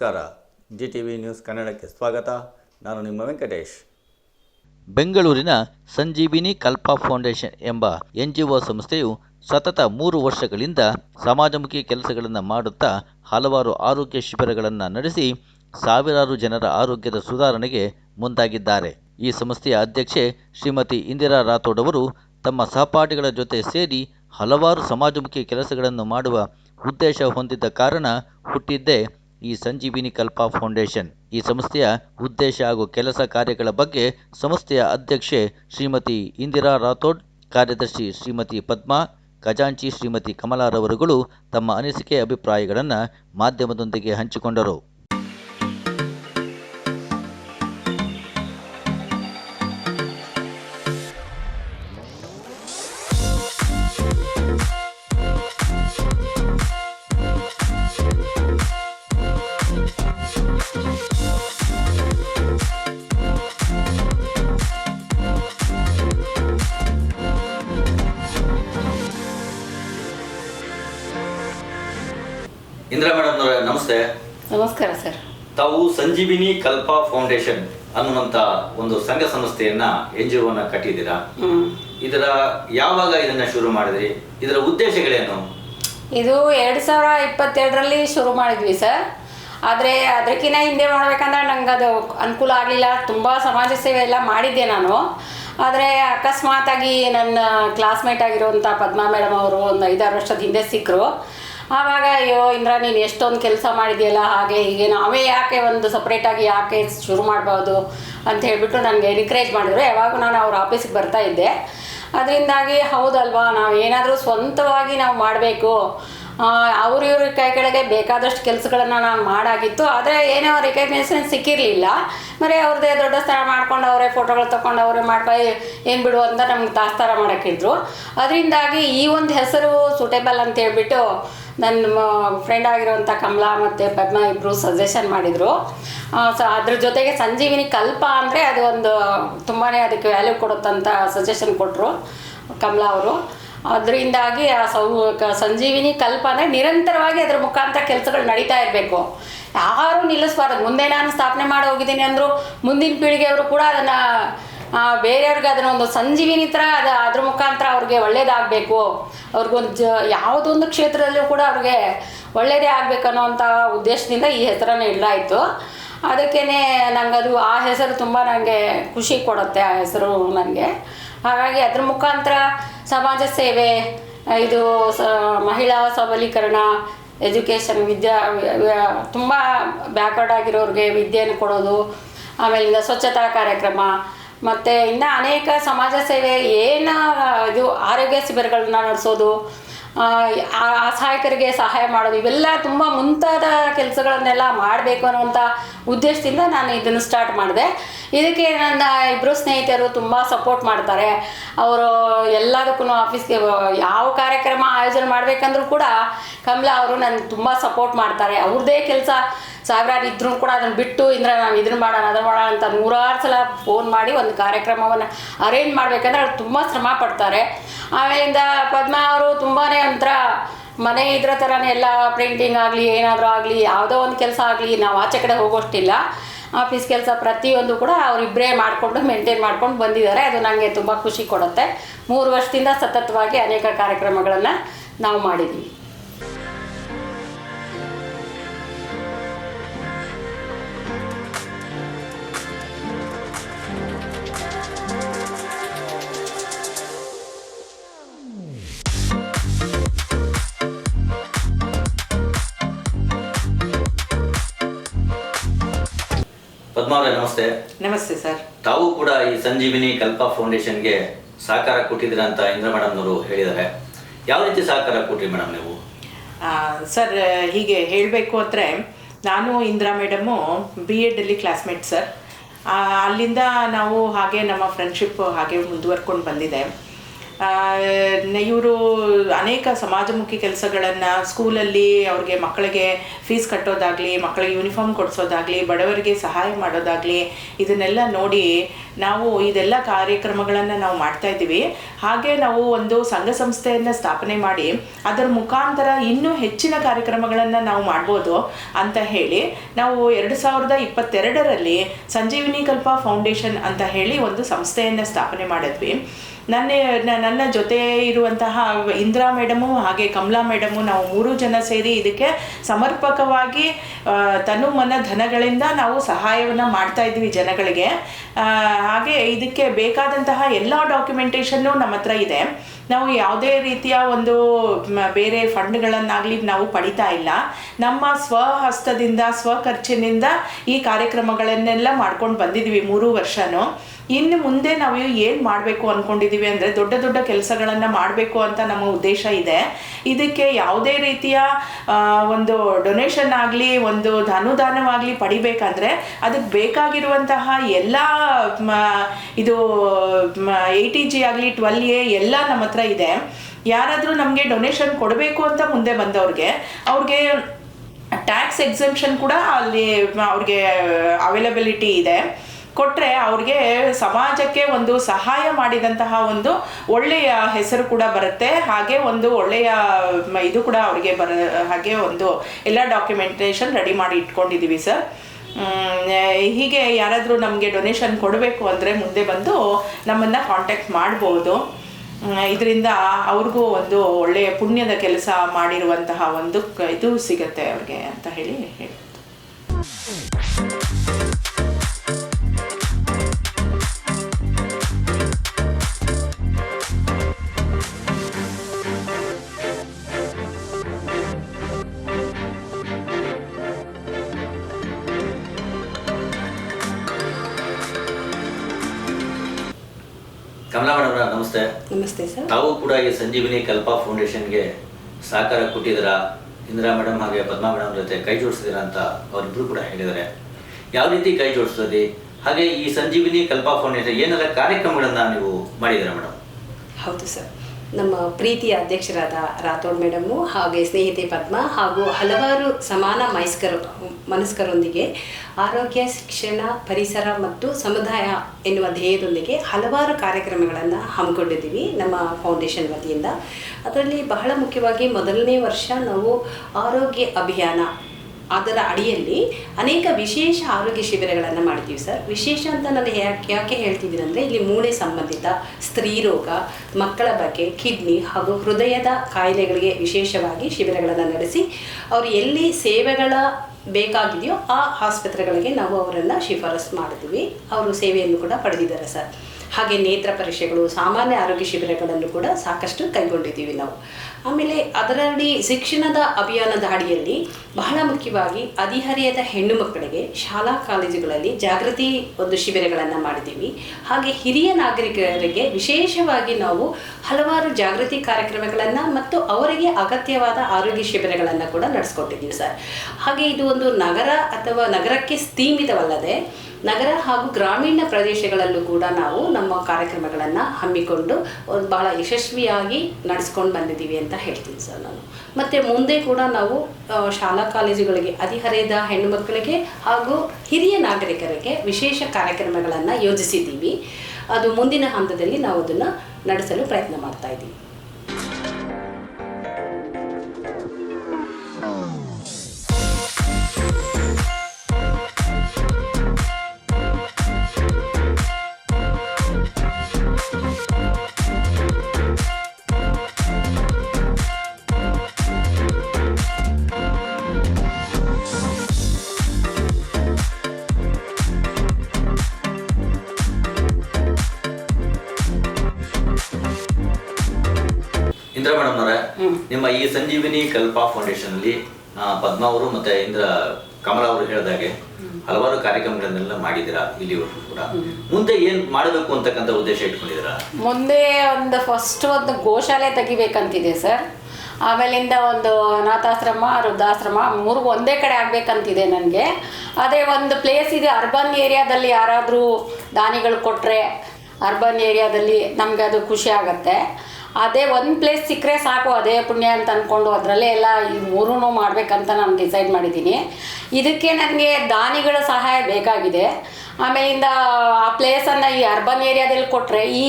ನಮಸ್ಕಾರ. G T V news ಕನ್ನಡಕ್ಕೆ ಸ್ವಾಗತ. ನಾನು ನಿಮ್ಮ ವೆಂಕಟೇಶ್. ಬೆಂಗಳೂರಿನ ಸಂಜೀವಿನಿ ಕಲ್ಪ ಫೌಂಡೇಶನ್ ಎಂಬ ಎನ್ಜಿಒ ಸಂಸ್ಥೆಯು ಸತತ ಮೂರು ವರ್ಷಗಳಿಂದ ಸಮಾಜಮುಖಿ ಕೆಲಸಗಳನ್ನು ಮಾಡುತ್ತಾ ಹಲವಾರು ಆರೋಗ್ಯ ಶಿಬಿರಗಳನ್ನು ನಡೆಸಿ ಸಾವಿರಾರು ಜನರ ಆರೋಗ್ಯದ ಸುಧಾರಣೆಗೆ ಮುಂದಾಗಿದ್ದಾರೆ. ಈ ಸಂಸ್ಥೆಯ ಅಧ್ಯಕ್ಷೆ ಶ್ರೀಮತಿ ಇಂದಿರಾ ರಾಥೋಡ್ ಅವರು ತಮ್ಮ ಸಹಪಾಠಿಗಳ ಜೊತೆ ಸೇರಿ ಹಲವಾರು ಸಮಾಜಮುಖಿ ಕೆಲಸಗಳನ್ನು ಮಾಡುವ ಉದ್ದೇಶ ಹೊಂದಿದ್ದ ಕಾರಣ ಹುಟ್ಟಿದ್ದೇ ಈ ಸಂಜೀವಿನಿ ಕಲ್ಪ ಫೌಂಡೇಶನ್. ಈ ಸಂಸ್ಥೆಯ ಉದ್ದೇಶ ಹಾಗೂ ಕೆಲಸ ಕಾರ್ಯಗಳ ಬಗ್ಗೆ ಸಂಸ್ಥೆಯ ಅಧ್ಯಕ್ಷೆ ಶ್ರೀಮತಿ ಇಂದಿರಾ ರಾಥೋಡ್, ಕಾರ್ಯದರ್ಶಿ ಶ್ರೀಮತಿ ಪದ್ಮಾ, ಖಜಾಂಚಿ ಶ್ರೀಮತಿ ಕಮಲಾರವರುಗಳು ತಮ್ಮ ಅನಿಸಿಕೆ, ಅಭಿಪ್ರಾಯಗಳನ್ನು ಮಾಧ್ಯಮದೊಂದಿಗೆ ಹಂಚಿಕೊಂಡರು. ನಮಸ್ತೆ. ನಮಸ್ಕಾರ ಸರ್. ತಾವು ಸಂಜೀವಿನಿ ಕಲ್ಪ ಫೌಂಡೇಶನ್ ಅನ್ನುವಂತ ಒಂದು ಸಂಘ ಸಂಸ್ಥೆಯನ್ನ ಎನ್ ಜಿ ಒನ ಕಟ್ಟಿದ್ದೀರಾ. ಇದರ ಯಾವಾಗ ಇದನ್ನ ಶುರು ಮಾಡಿದ್ರಿ? ಇದರ ಉದ್ದೇಶಗಳೇನು? ಇದು ಎರಡು ಸಾವಿರ ಇಪ್ಪತ್ತೆರಡರಲ್ಲಿ ಶುರು ಮಾಡಿದ್ವಿ ಸರ್. ಆದರೆ ಅದಕ್ಕಿಂತ ಹಿಂದೆ ಮಾಡ್ಬೇಕಂದ್ರೆ ನಂಗೆ ಅದು ಅನುಕೂಲ ಆಗಲಿಲ್ಲ. ತುಂಬ ಸಮಾಜ ಸೇವೆ ಎಲ್ಲ ಮಾಡಿದ್ದೆ ನಾನು. ಆದರೆ ಅಕಸ್ಮಾತಾಗಿ ನನ್ನ ಕ್ಲಾಸ್ಮೇಟ್ ಆಗಿರುವಂಥ ಪದ್ಮಾ ಮೇಡಮ್ ಅವರು ಒಂದು ಐದಾರು ವರ್ಷದ ಹಿಂದೆ ಸಿಕ್ಕರು ಆವಾಗ, ಅಯ್ಯೋ, ಇಂದ್ರ, ನೀನು ಎಷ್ಟೊಂದು ಕೆಲಸ ಮಾಡಿದೆಯಲ್ಲ, ಹಾಗೆ ಹೀಗೆ ನಾವೇ ಯಾಕೆ ಒಂದು ಸಪ್ರೇಟಾಗಿ ಯಾಕೆ ಶುರು ಮಾಡ್ಬೋದು ಅಂತ ಹೇಳಿಬಿಟ್ಟು ನನಗೆ ಎನ್ಕರೇಜ್ ಮಾಡಿದ್ರು. ಯಾವಾಗ ನಾನು ಅವ್ರ ಆಫೀಸಿಗೆ ಬರ್ತಾ ಇದ್ದೆ. ಅದರಿಂದಾಗಿ, ಹೌದಲ್ವಾ, ನಾವು ಏನಾದರೂ ಸ್ವಂತವಾಗಿ ನಾವು ಮಾಡಬೇಕು. ಅವ್ರ ಇವ್ರ ಕೈ ಕೆಳಗೆ ಬೇಕಾದಷ್ಟು ಕೆಲಸಗಳನ್ನು ನಾನು ಮಾಡಾಗಿತ್ತು. ಆದರೆ ಏನೋ ರೆಕಗ್ನೇಷನ್ ಸಿಕ್ಕಿರಲಿಲ್ಲ. ಬರೀ ಅವ್ರದ್ದೇ ದೊಡ್ಡ ಸ್ಥಳ ಮಾಡ್ಕೊಂಡು ಅವರೇ ಫೋಟೋಗಳು ತೊಗೊಂಡು ಅವರೇ ಮಾಡ್ಕೊ ಏನು ಬಿಡು ಅಂತ ನಮ್ಗೆ ತಾಸ್ತಾರ ಮಾಡೋಕ್ಕಿದ್ರು ಅದರಿಂದಾಗಿ ಈ ಒಂದು ಹೆಸರು ಸೂಟೇಬಲ್ ಅಂತ ಹೇಳ್ಬಿಟ್ಟು ನನ್ನ ಫ್ರೆಂಡ್ ಆಗಿರುವಂಥ ಕಮಲಾ ಮತ್ತು ಪದ್ಮ ಇಬ್ಬರು ಸಜೆಷನ್ ಮಾಡಿದರು. ಸೊ ಅದ್ರ ಜೊತೆಗೆ ಸಂಜೀವಿನಿ ಕಲ್ಪ ಅಂದರೆ ಅದು ಒಂದು ತುಂಬಾ ಅದಕ್ಕೆ ವ್ಯಾಲ್ಯೂ ಕೊಡುತ್ತಂತ ಸಜೆಷನ್ ಕೊಟ್ಟರು ಕಮಲಾ ಅವರು. ಅದರಿಂದಾಗಿ ಆ ಸೌ ಸಂಜೀವಿನಿ ಕಲ್ಪ ಅಂದರೆ ನಿರಂತರವಾಗಿ ಅದ್ರ ಮುಖಾಂತರ ಕೆಲಸಗಳು ನಡೀತಾ ಇರಬೇಕು. ಯಾರು ನಿಲ್ಲಿಸಬಾರ್ದು. ಮುಂದೆ ನಾನು ಸ್ಥಾಪನೆ ಮಾಡಿ ಹೋಗಿದ್ದೀನಿ ಅಂದರು ಮುಂದಿನ ಪೀಳಿಗೆಯವರು ಕೂಡ ಅದನ್ನು ಬೇರೆಯವ್ರಿಗೆ ಅದನ್ನ ಒಂದು ಸಂಜೀವಿನಿ ಥರ ಅದು, ಅದ್ರ ಮುಖಾಂತರ ಅವ್ರಿಗೆ ಒಳ್ಳೇದಾಗಬೇಕು. ಅವ್ರಿಗೊಂದು ಜ, ಯಾವುದೊಂದು ಕ್ಷೇತ್ರದಲ್ಲೂ ಕೂಡ ಅವ್ರಿಗೆ ಒಳ್ಳೇದೇ ಆಗಬೇಕನ್ನೋಂಥ ಉದ್ದೇಶದಿಂದ ಈ ಹೆಸರನ್ನು ಇಡಲಾಯಿತು. ಅದಕ್ಕೇ ನಂಗದು ಆ ಹೆಸರು ತುಂಬ ನನಗೆ ಖುಷಿ ಕೊಡುತ್ತೆ, ಆ ಹೆಸರು ನನಗೆ. ಹಾಗಾಗಿ ಅದ್ರ ಮುಖಾಂತರ ಸಮಾಜ ಸೇವೆ ಇದು ಮಹಿಳಾ ಸಬಲೀಕರಣ, ಎಜುಕೇಷನ್, ವಿದ್ಯಾ ತುಂಬ ಬ್ಯಾಕ್ವರ್ಡ್ ಆಗಿರೋರಿಗೆ ವಿದ್ಯೆಯನ್ನು ಕೊಡೋದು, ಆಮೇಲಿಂದ ಸ್ವಚ್ಛತಾ ಕಾರ್ಯಕ್ರಮ ಮತ್ತು ಇನ್ನು ಅನೇಕ ಸಮಾಜ ಸೇವೆ ಏನು ಇದು ಆರೋಗ್ಯ ಶಿಬಿರಗಳನ್ನ ನಡೆಸೋದು ಆ, ಅಸಹಾಯಕರಿಗೆ ಸಹಾಯ ಮಾಡೋದು ಇವೆಲ್ಲ ತುಂಬ ಮುಂತಾದ ಕೆಲಸಗಳನ್ನೆಲ್ಲ ಮಾಡಬೇಕು ಅನ್ನುವಂಥ ಉದ್ದೇಶದಿಂದ ನಾನು ಇದನ್ನು ಸ್ಟಾರ್ಟ್ ಮಾಡಿದೆ. ಇದಕ್ಕೆ ನನ್ನ ಇಬ್ಬರು ಸ್ನೇಹಿತರು ತುಂಬ ಸಪೋರ್ಟ್ ಮಾಡ್ತಾರೆ. ಅವರು ಎಲ್ಲದಕ್ಕೂ ಆಫೀಸ್ಗೆ ಯಾವ ಕಾರ್ಯಕ್ರಮ ಆಯೋಜನೆ ಮಾಡಬೇಕಂದ್ರೂ ಕೂಡ ಕಮಲಾ ಅವರು ನನಗೆ ತುಂಬ ಸಪೋರ್ಟ್ ಮಾಡ್ತಾರೆ. ಅವ್ರದ್ದೇ ಕೆಲಸ ಸಾವಿರಾರು ಇದ್ರೂ ಕೂಡ ಅದನ್ನು ಬಿಟ್ಟು, ಇಂದ್ರ, ನಾವು ಇದನ್ನ ಮಾಡೋಣ ಅದನ್ನ ಮಾಡೋಣ ಅಂತ ನೂರಾರು ಸಲ ಫೋನ್ ಮಾಡಿ ಒಂದು ಕಾರ್ಯಕ್ರಮವನ್ನು ಅರೇಂಜ್ ಮಾಡಬೇಕಂದ್ರೆ ಅವ್ರು ತುಂಬ ಶ್ರಮ ಪಡ್ತಾರೆ. ಆಮೇಲಿಂದ ಪದ್ಮಾ ಅವರು ತುಂಬಾ ಒಂಥರ ಮನೆ ಇದ್ರ ಥರನೇ ಎಲ್ಲ ಪ್ರಿಂಟಿಂಗ್ ಆಗಲಿ, ಏನಾದರೂ ಆಗಲಿ, ಯಾವುದೋ ಒಂದು ಕೆಲಸ ಆಗಲಿ, ನಾವು ಆಚೆ ಕಡೆ ಹೋಗೋಷ್ಟಿಲ್ಲ. ಆಫೀಸ್ ಕೆಲಸ ಪ್ರತಿಯೊಂದು ಕೂಡ ಅವರಿಬ್ಬರೇ ಮಾಡಿಕೊಂಡು ಮೇಂಟೈನ್ ಮಾಡ್ಕೊಂಡು ಬಂದಿದ್ದಾರೆ. ಅದು ನನಗೆ ತುಂಬ ಖುಷಿ ಕೊಡುತ್ತೆ. ಮೂರು ವರ್ಷದಿಂದ ಸತತವಾಗಿ ಅನೇಕ ಕಾರ್ಯಕ್ರಮಗಳನ್ನು ನಾವು ಮಾಡಿದ್ದೀವಿ ನಮಸ್ತೆ. ನಮಸ್ತೆ ಸರ್. ತಾವು ಕೂಡ ಈ ಸಂಜೀವಿನಿ ಕಲ್ಪ ಫೌಂಡೇಶನ್ಗೆ ಸಹಕಾರ ಕೊಟ್ಟಿದ್ದೀರಾ ಅಂತ ಇಂದ್ರ ಮೇಡಮ್ನವರು ಹೇಳಿದ್ದಾರೆ. ಯಾವ ರೀತಿ ಸಹಕಾರ ಕೊಟ್ಟಿರಿ ಮೇಡಮ್ ನೀವು? ಸರ್ ಹೀಗೆ ಹೇಳಬೇಕು ಅಂದರೆ ನಾನು ಇಂದಿರಾ ಮೇಡಮು ಬಿ ಎಡಲ್ಲಿ ಕ್ಲಾಸ್ಮೇಟ್ ಸರ್. ಅಲ್ಲಿಂದ ನಾವು ಹಾಗೆ ನಮ್ಮ ಫ್ರೆಂಡ್ಶಿಪ್ ಹಾಗೆ ಮುಂದುವರ್ಕೊಂಡು ಬಂದಿದೆ. ಇವರು ಅನೇಕ ಸಮಾಜಮುಖಿ ಕೆಲಸಗಳನ್ನು ಸ್ಕೂಲಲ್ಲಿ ಅವ್ರಿಗೆ ಮಕ್ಕಳಿಗೆ ಫೀಸ್ ಕಟ್ಟೋದಾಗಲಿ, ಮಕ್ಕಳಿಗೆ ಯೂನಿಫಾರ್ಮ್ ಕೊಡಿಸೋದಾಗಲಿ, ಬಡವರಿಗೆ ಸಹಾಯ ಮಾಡೋದಾಗಲಿ, ಇದನ್ನೆಲ್ಲ ನೋಡಿ ನಾವು ಇದೆಲ್ಲ ಕಾರ್ಯಕ್ರಮಗಳನ್ನು ನಾವು ಮಾಡ್ತಾ ಇದ್ದೀವಿ. ಹಾಗೆ ನಾವು ಒಂದು ಸಂಘ ಸಂಸ್ಥೆಯನ್ನು ಸ್ಥಾಪನೆ ಮಾಡಿ ಅದರ ಮುಖಾಂತರ ಇನ್ನೂ ಹೆಚ್ಚಿನ ಕಾರ್ಯಕ್ರಮಗಳನ್ನು ನಾವು ಮಾಡ್ಬೋದು ಅಂತ ಹೇಳಿ ನಾವು ಎರಡು ಸಾವಿರದ ಇಪ್ಪತ್ತೆರಡರಲ್ಲಿ ಸಂಜೀವಿನಿ ಕಲ್ಪ ಫೌಂಡೇಶನ್ ಅಂತ ಹೇಳಿ ಒಂದು ಸಂಸ್ಥೆಯನ್ನು ಸ್ಥಾಪನೆ ಮಾಡಿದ್ವಿ. ನನ್ನ ನನ್ನ ಜೊತೆ ಇರುವಂತಹ ಇಂದ್ರಾ ಮೇಡಮು ಹಾಗೆ ಕಮಲಾ ಮೇಡಮು ನಾವು ಮೂರು ಜನ ಸೇರಿ ಇದಕ್ಕೆ ಸಮರ್ಪಕವಾಗಿ ತನು ಮನ ಧನಗಳಿಂದ ನಾವು ಸಹಾಯವನ್ನು ಮಾಡ್ತಾ ಇದ್ವಿ ಜನಗಳಿಗೆ. ಹಾಗೆ ಇದಕ್ಕೆ ಬೇಕಾದಂತಹ ಎಲ್ಲ ಡಾಕ್ಯುಮೆಂಟೇಷನ್ನು ನಮ್ಮ ಹತ್ರ ಇದೆ. ನಾವು ಯಾವುದೇ ರೀತಿಯ ಒಂದು ಬೇರೆ ಫಂಡ್ಗಳನ್ನಾಗಲಿ ನಾವು ಪಡಿತಾ ಇಲ್ಲ. ನಮ್ಮ ಸ್ವಹಸ್ತದಿಂದ, ಸ್ವಖರ್ಚಿನಿಂದ ಈ ಕಾರ್ಯಕ್ರಮಗಳನ್ನೆಲ್ಲ ಮಾಡ್ಕೊಂಡು ಬಂದಿದ್ವಿ ಮೂರು ವರ್ಷನೂ. ಇನ್ನು ಮುಂದೆ ನಾವು ಏನು ಮಾಡಬೇಕು ಅಂದ್ಕೊಂಡಿದ್ದೀವಿ ಅಂದರೆ ದೊಡ್ಡ ದೊಡ್ಡ ಕೆಲಸಗಳನ್ನು ಮಾಡಬೇಕು ಅಂತ ನಮ್ಮ ಉದ್ದೇಶ ಇದೆ. ಇದಕ್ಕೆ ಯಾವುದೇ ರೀತಿಯ ಒಂದು ಡೊನೇಷನ್ ಆಗಲಿ, ಒಂದು ಅನುದಾನವಾಗಲಿ ಪಡಿಬೇಕಂದ್ರೆ ಅದಕ್ಕೆ ಬೇಕಾಗಿರುವಂತಹ ಎಲ್ಲ ಇದು ಏಯ್ಟಿ ಜಿ ಆಗಲಿ, ಟ್ವೆಲ್ ಎ ಎಲ್ಲ ನಮ್ಮ ಹತ್ರ ಇದೆ. ಯಾರಾದರೂ ನಮಗೆ ಡೊನೇಷನ್ ಕೊಡಬೇಕು ಅಂತ ಮುಂದೆ ಬಂದವ್ರಿಗೆ, ಅವ್ರಿಗೆ ಟ್ಯಾಕ್ಸ್ ಎಕ್ಸೆಂಪ್ಷನ್ ಕೂಡ ಅಲ್ಲಿ ಅವ್ರಿಗೆ ಅವೈಲಬಿಲಿಟಿ ಇದೆ. ಕೊಟ್ಟರೆ ಅವ್ರಿಗೆ ಸಮಾಜಕ್ಕೆ ಒಂದು ಸಹಾಯ ಮಾಡಿದಂತಹ ಒಂದು ಒಳ್ಳೆಯ ಹೆಸರು ಕೂಡ ಬರುತ್ತೆ. ಹಾಗೆ ಒಂದು ಒಳ್ಳೆಯ ಇದು ಕೂಡ ಅವ್ರಿಗೆ ಬರ, ಹಾಗೆ ಒಂದು ಎಲ್ಲ ಡಾಕ್ಯುಮೆಂಟೇಷನ್ ರೆಡಿ ಮಾಡಿ ಇಟ್ಕೊಂಡಿದ್ದೀವಿ ಸರ್. ಹೀಗೆ ಯಾರಾದರೂ ನಮಗೆ ಡೊನೇಷನ್ ಕೊಡಬೇಕು ಅಂದರೆ ಮುಂದೆ ಬಂದು ನಮ್ಮನ್ನು ಕಾಂಟ್ಯಾಕ್ಟ್ ಮಾಡ್ಬೋದು. ಇದರಿಂದ ಅವ್ರಿಗೂ ಒಂದು ಒಳ್ಳೆಯ ಪುಣ್ಯದ ಕೆಲಸ ಮಾಡಿರುವಂತಹ ಒಂದು ಇದು ಸಿಗತ್ತೆ ಅವ್ರಿಗೆ ಅಂತ ಹೇಳಿ ಹೇಳಿ. ಕಮಲಾ ಮೇಡಮ್ ನಮಸ್ತೆ. ನಮಸ್ತೆ ಸರ್. ತಾವು ಕೂಡ ಈ ಸಂಜೀವಿನಿ ಕಲ್ಪ ಫೌಂಡೇಶನ್ಗೆ ಸಹಕಾರ ಕೊಟ್ಟಿದ್ದೀರಾ? ಇಂದಿರಾ ಮೇಡಮ್ ಹಾಗೆ ಪದ್ಮಾ ಮೇಡಮ್ ಜೊತೆ ಕೈ ಜೋಡಿಸಿದ್ದೀರಾ ಅಂತ ಅವರಿಬ್ರು ಕೂಡ ಹೇಳಿದ್ದಾರೆ. ಯಾವ ರೀತಿ ಕೈ ಜೋಡಿಸ್ತದೆ ಹಾಗೆ ಈ ಸಂಜೀವಿನಿ ಕಲ್ಪ ಫೌಂಡೇಶನ್ ಏನೆಲ್ಲ ಕಾರ್ಯಕ್ರಮಗಳನ್ನ ನೀವು ಮಾಡಿದ್ದೀರಾ ಮೇಡಮ್? ಹೌದು ಸರ್. ನಮ್ಮ ಪ್ರೀತಿಯ ಅಧ್ಯಕ್ಷರಾದ ರಾಥೋಡ್ ಮೇಡಮು ಹಾಗೆ ಸ್ನೇಹಿತೆ ಪದ್ಮ ಹಾಗೂ ಹಲವಾರು ಸಮಾನ ಮೈಸ್ಕರು, ಮನಸ್ಕರೊಂದಿಗೆ ಆರೋಗ್ಯ, ಶಿಕ್ಷಣ, ಪರಿಸರ ಮತ್ತು ಸಮುದಾಯ ಎನ್ನುವ ಧ್ಯೇಯದೊಂದಿಗೆ ಹಲವಾರು ಕಾರ್ಯಕ್ರಮಗಳನ್ನು ಹಮ್ಮಿಕೊಂಡಿದ್ದೀವಿ ನಮ್ಮ ಫೌಂಡೇಶನ್ ವತಿಯಿಂದ. ಅದರಲ್ಲಿ ಬಹಳ ಮುಖ್ಯವಾಗಿ ಮೊದಲನೇ ವರ್ಷ ನಾವು ಆರೋಗ್ಯ ಅಭಿಯಾನ ಅದರ ಅಡಿಯಲ್ಲಿ ಅನೇಕ ವಿಶೇಷ ಆರೋಗ್ಯ ಶಿಬಿರಗಳನ್ನು ಮಾಡ್ತೀವಿ ಸರ್. ವಿಶೇಷ ಅಂತ ನಾನು ಯಾಕೆ ಯಾಕೆ ಹೇಳ್ತಿದ್ದೀನಿ ಅಂದರೆ ಇಲ್ಲಿ ಮೂಳೆ ಸಂಬಂಧಿತ ಸ್ತ್ರೀ ರೋಗ, ಮಕ್ಕಳ ಬಗ್ಗೆ, ಕಿಡ್ನಿ ಹಾಗೂ ಹೃದಯದ ಕಾಯಿಲೆಗಳಿಗೆ ವಿಶೇಷವಾಗಿ ಶಿಬಿರಗಳನ್ನು ನಡೆಸಿ ಅವರು ಎಲ್ಲಿ ಸೇವೆಗಳ ಬೇಕಾಗಿದೆಯೋ ಆ ಆಸ್ಪತ್ರೆಗಳಿಗೆ ನಾವು ಅವರನ್ನು ಶಿಫಾರಸು ಮಾಡ್ತೀವಿ ಅವರು ಸೇವೆಯನ್ನು ಕೂಡ ಪಡೆದಿದ್ದಾರೆ ಸರ್. ಹಾಗೆ ನೇತ್ರ ಪರೀಕ್ಷೆಗಳು, ಸಾಮಾನ್ಯ ಆರೋಗ್ಯ ಶಿಬಿರಗಳನ್ನು ಕೂಡ ಸಾಕಷ್ಟು ಕೈಗೊಂಡಿದ್ದೀವಿ ನಾವು. ಆಮೇಲೆ ಅದರಲ್ಲಿ ಶಿಕ್ಷಣದ ಅಭಿಯಾನದ ಅಡಿಯಲ್ಲಿ ಬಹಳ ಮುಖ್ಯವಾಗಿ ಅಧಿಹರಿಯದ ಹೆಣ್ಣು ಮಕ್ಕಳಿಗೆ ಶಾಲಾ ಕಾಲೇಜುಗಳಲ್ಲಿ ಜಾಗೃತಿ ಒಂದು ಶಿಬಿರಗಳನ್ನು ಮಾಡಿದ್ದೀವಿ. ಹಾಗೆ ಹಿರಿಯ ನಾಗರಿಕರಿಗೆ ವಿಶೇಷವಾಗಿ ನಾವು ಹಲವಾರು ಜಾಗೃತಿ ಕಾರ್ಯಕ್ರಮಗಳನ್ನು ಮತ್ತು ಅವರಿಗೆ ಅಗತ್ಯವಾದ ಆರೋಗ್ಯ ಶಿಬಿರಗಳನ್ನು ಕೂಡ ನಡೆಸ್ಕೊಟ್ಟಿದ್ದೀವಿ ಸರ್. ಹಾಗೆ ಇದು ಒಂದು ನಗರ ಅಥವಾ ನಗರಕ್ಕೆ ಸೀಮಿತವಲ್ಲದೆ ನಗರ ಹಾಗೂ ಗ್ರಾಮೀಣ ಪ್ರದೇಶಗಳಲ್ಲೂ ಕೂಡ ನಾವು ನಮ್ಮ ಕಾರ್ಯಕ್ರಮಗಳನ್ನು ಹಮ್ಮಿಕೊಂಡು ಒಂದು ಬಹಳ ಯಶಸ್ವಿಯಾಗಿ ನಡೆಸ್ಕೊಂಡು ಬಂದಿದ್ದೀವಿ ಅಂತ ಹೇಳ್ತೀನಿ ಸರ್ ನಾನು. ಮತ್ತು ಮುಂದೆ ಕೂಡ ನಾವು ಶಾಲಾ ಕಾಲೇಜುಗಳಿಗೆ ಹದಿಹರೆಯದ ಹೆಣ್ಣು ಮಕ್ಕಳಿಗೆ ಹಾಗೂ ಹಿರಿಯ ನಾಗರಿಕರಿಗೆ ವಿಶೇಷ ಕಾರ್ಯಕ್ರಮಗಳನ್ನು ಯೋಜಿಸಿದ್ದೀವಿ. ಅದು ಮುಂದಿನ ಹಂತದಲ್ಲಿ ನಾವು ಅದನ್ನು ನಡೆಸಲು ಪ್ರಯತ್ನ ಮಾಡ್ತಾ ಇದ್ದೀವಿ. ನಿಮ್ಮ ಈ ಸಂಜೀವಿನಿ ಕಲ್ಪ ಫೌಂಡೇಶನ್ ಅಲ್ಲಿ ಪದ್ಮಾವರು ಪದ್ಮಾ ಅವರು ಮತ್ತೆ ಇಂದ್ರ ಕಮಲ ಅವರು ಹೇಳಿದಾಗೆ ಹಲವಾರು ಕಾರ್ಯಕ್ರಮಗಳನ್ನೆಲ್ಲ ಮಾಡಿದಿರಾ ಇಲ್ಲಿವರೆಗೂ ಕೂಡ? ಮುಂದೆ ಏನ್ ಮಾಡಬೇಕು ಅಂತಕ್ಕಂಥ ಉದ್ದೇಶ ಇಟ್ಕೊಂಡಿದ್ದೀರಾ? ಮುಂದೆ ಒಂದು ಫಸ್ಟ್ ಒಂದು ಗೋಶಾಲೆ ತೆಗಿಬೇಕಂತಿದೆ ಸರ್. ಆಮೇಲಿಂದ ಒಂದು ಅನಾಥಾಶ್ರಮ ವೃದ್ಧಾಶ್ರಮ ಮೂರು ಒಂದೇ ಕಡೆ ಆಗಬೇಕಂತಿದೆ ನನಗೆ. ಅದೇ ಒಂದು ಪ್ಲೇಸ್ ಇದೆ ಅರ್ಬನ್ ಏರಿಯಾದಲ್ಲಿ ಯಾರಾದರೂ ದಾನಿಗಳು ಕೊಟ್ಟರೆ ಅರ್ಬನ್ ಏರಿಯಾದಲ್ಲಿ ನಮಗೆ ಅದು ಖುಷಿ ಆಗುತ್ತೆ. ಅದೇ ಒಂದು ಪ್ಲೇಸ್ ಸಿಕ್ಕರೆ ಸಾಕು, ಅದೇ ಪುಣ್ಯ ಅಂತ ಅಂದ್ಕೊಂಡು ಅದರಲ್ಲೇ ಎಲ್ಲ ಈ ಮೂರೂ ಮಾಡಬೇಕಂತ ನಾನು ಡಿಸೈಡ್ ಮಾಡಿದ್ದೀನಿ. ಇದಕ್ಕೆ ನನಗೆ ದಾನಿಗಳ ಸಹಾಯ ಬೇಕಾಗಿದೆ. ಆಮೇಲಿಂದ ಆ ಪ್ಲೇಸನ್ನು ಈ ಅರ್ಬನ್ ಏರಿಯಾದಲ್ಲಿ ಕೊಟ್ಟರೆ ಈ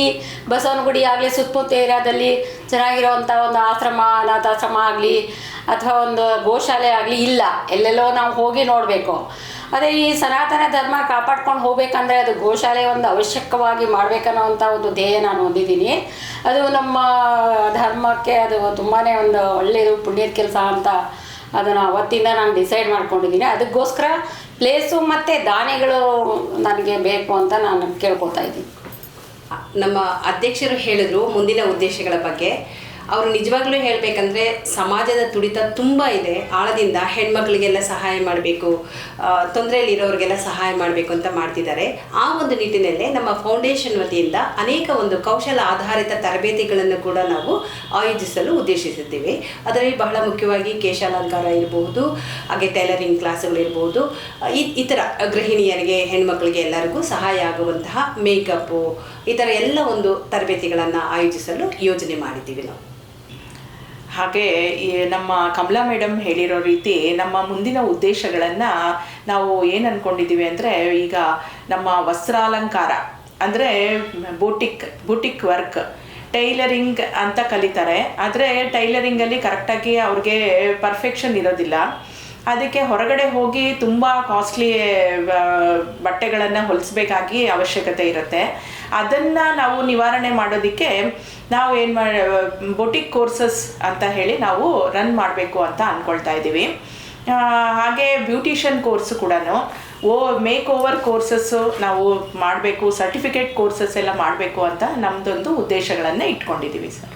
ಬಸವನಗುಡಿ ಆಗಲಿ ಸುತ್ತಮುತ್ತ ಏರಿಯಾದಲ್ಲಿ ಚೆನ್ನಾಗಿರೋವಂಥ ಒಂದು ಆಶ್ರಮ, ಅನಾಥಾಶ್ರಮ ಆಗಲಿ ಅಥವಾ ಒಂದು ಗೋಶಾಲೆ ಆಗಲಿ ಇಲ್ಲ, ಎಲ್ಲೆಲ್ಲೋ ನಾವು ಹೋಗಿ ನೋಡಬೇಕು. ಅದೇ ಈ ಸನಾತನ ಧರ್ಮ ಕಾಪಾಡ್ಕೊಂಡು ಹೋಗ್ಬೇಕಂದ್ರೆ ಅದು ಗೋಶಾಲೆ ಒಂದು ಅವಶ್ಯಕವಾಗಿ ಮಾಡ್ಬೇಕನ್ನೋವಂಥ ಒಂದು ಧ್ಯೇಯ ನಾನು ಹೊಂದಿದ್ದೀನಿ. ಅದು ನಮ್ಮ ಧರ್ಮಕ್ಕೆ ಅದು ತುಂಬಾ ಒಂದು ಒಳ್ಳೆಯದು, ಪುಣ್ಯದ ಕೆಲಸ ಅಂತ ಅದನ್ನು ಅವತ್ತಿಂದ ನಾನು ಡಿಸೈಡ್ ಮಾಡ್ಕೊಂಡಿದ್ದೀನಿ. ಅದಕ್ಕೋಸ್ಕರ ಪ್ಲೇಸು ಮತ್ತು ದಾನಿಗಳು ನನಗೆ ಬೇಕು ಅಂತ ನಾನು ಕೇಳ್ಕೊತಾ ಇದ್ದೀನಿ. ನಮ್ಮ ಅಧ್ಯಕ್ಷರು ಹೇಳಿದ್ರು ಮುಂದಿನ ಉದ್ದೇಶಗಳ ಬಗ್ಗೆ. ಅವರು ನಿಜವಾಗ್ಲೂ ಹೇಳಬೇಕಂದ್ರೆ ಸಮಾಜದ ತುಡಿತ ತುಂಬ ಇದೆ. ಆಳದಿಂದ ಹೆಣ್ಮಕ್ಳಿಗೆಲ್ಲ ಸಹಾಯ ಮಾಡಬೇಕು ತೊಂದರೆಯಲ್ಲಿರೋರಿಗೆಲ್ಲ ಸಹಾಯ ಮಾಡಬೇಕು ಅಂತ ಮಾಡ್ತಿದ್ದಾರೆ. ಆ ಒಂದು ನಿಟ್ಟಿನಲ್ಲೇ ನಮ್ಮ ಫೌಂಡೇಶನ್ ವತಿಯಿಂದ ಅನೇಕ ಒಂದು ಕೌಶಲ ಆಧಾರಿತ ತರಬೇತಿಗಳನ್ನು ಕೂಡ ನಾವು ಆಯೋಜಿಸಲು ಉದ್ದೇಶಿಸಿದ್ದೀವಿ. ಅದರಲ್ಲಿ ಬಹಳ ಮುಖ್ಯವಾಗಿ ಕೇಶಾಲಂಕಾರ ಇರಬಹುದು ಹಾಗೆ ಟೈಲರಿಂಗ್ ಕ್ಲಾಸ್ಗಳಿರ್ಬೋದು ಈ ಇತರ ಗೃಹಿಣಿಯರಿಗೆ, ಹೆಣ್ಮಕ್ಳಿಗೆ ಎಲ್ಲರಿಗೂ ಸಹಾಯ ಆಗುವಂತಹ ಮೇಕಪ್ಪು, ಈ ಥರ ಎಲ್ಲ ಒಂದು ತರಬೇತಿಗಳನ್ನು ಆಯೋಜಿಸಲು ಯೋಜನೆ ಮಾಡಿದ್ದೀವಿ ನಾವು. ಹಾಗೆ ನಮ್ಮ ಕಮಲಾ ಮೇಡಮ್ ಹೇಳಿರೋ ರೀತಿ ನಮ್ಮ ಮುಂದಿನ ಉದ್ದೇಶಗಳನ್ನು ನಾವು ಏನು ಅಂದ್ಕೊಂಡಿದ್ದೀವಿ ಅಂದರೆ, ಈಗ ನಮ್ಮ ವಸ್ತ್ರಾಲಂಕಾರ, ಅಂದರೆ ಬೂಟಿಕ್ ಬೂಟಿಕ್ ವರ್ಕ್, ಟೈಲರಿಂಗ್ ಅಂತ ಕಲಿತಾರೆ. ಆದರೆ ಟೈಲರಿಂಗಲ್ಲಿ ಕರೆಕ್ಟಾಗಿ ಅವ್ರಿಗೆ ಪರ್ಫೆಕ್ಷನ್ ಇರೋದಿಲ್ಲ. ಅದಕ್ಕೆ ಹೊರಗಡೆ ಹೋಗಿ ತುಂಬ ಕಾಸ್ಟ್ಲಿ ಬಟ್ಟೆಗಳನ್ನು ಹೊಲಿಸ್ಬೇಕಾಗಿ ಅವಶ್ಯಕತೆ ಇರುತ್ತೆ. ಅದನ್ನು ನಾವು ನಿವಾರಣೆ ಮಾಡೋದಕ್ಕೆ ನಾವು ಏನು ಮಾಡಿ ಬೊಟಿಕ್ ಕೋರ್ಸಸ್ ಅಂತ ಹೇಳಿ ನಾವು ರನ್ ಮಾಡಬೇಕು ಅಂತ ಅಂದ್ಕೊಳ್ತಾ ಇದ್ದೀವಿ. ಹಾಗೆ ಬ್ಯೂಟಿಷಿಯನ್ ಕೋರ್ಸ್ ಕೂಡ ಓ ಮೇಕ್ ಓವರ್ ಕೋರ್ಸಸ್ಸು ನಾವು ಮಾಡಬೇಕು ಸರ್ಟಿಫಿಕೇಟ್ ಕೋರ್ಸಸ್ ಎಲ್ಲ ಮಾಡಬೇಕು ಅಂತ ನಮ್ಮದೊಂದು ಉದ್ದೇಶಗಳನ್ನು ಇಟ್ಕೊಂಡಿದ್ದೀವಿ ಸರ್.